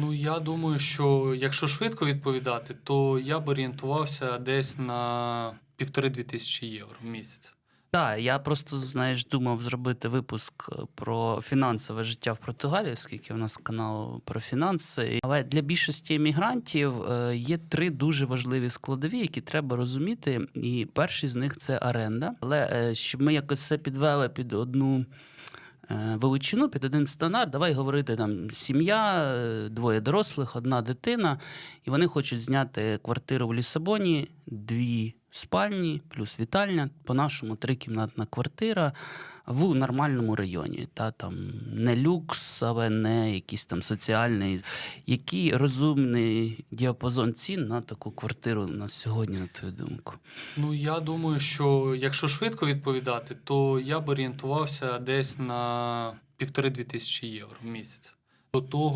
Ну, я думаю, що якщо швидко відповідати, то я б орієнтувався десь на півтори-дві тисячі євро в місяць. Так, я просто знаєш, думав зробити випуск е, про фінансове життя в Португалії, оскільки в нас канал про фінанси. Але для більшості емігрантів е, є три дуже важливі складові, які треба розуміти. І перший з них це оренда. Але е, щоб ми якось все підвели під одну. Е, Величину під один стандарт, давай говорити там сім'я, е, двоє дорослих, одна дитина, і вони хочуть зняти квартиру в Лісабоні, дві спальні, плюс вітальня, по-нашому трикімнатна квартира в нормальному районі. Та там не люкс, але не якийсь там соціальний. Який розумний діапазон цін на таку квартиру на сьогодні, на твою думку? Ну, я думаю, що якщо швидко відповідати, то я б орієнтувався десь на півтори-дві тисячі євро в місяць. До того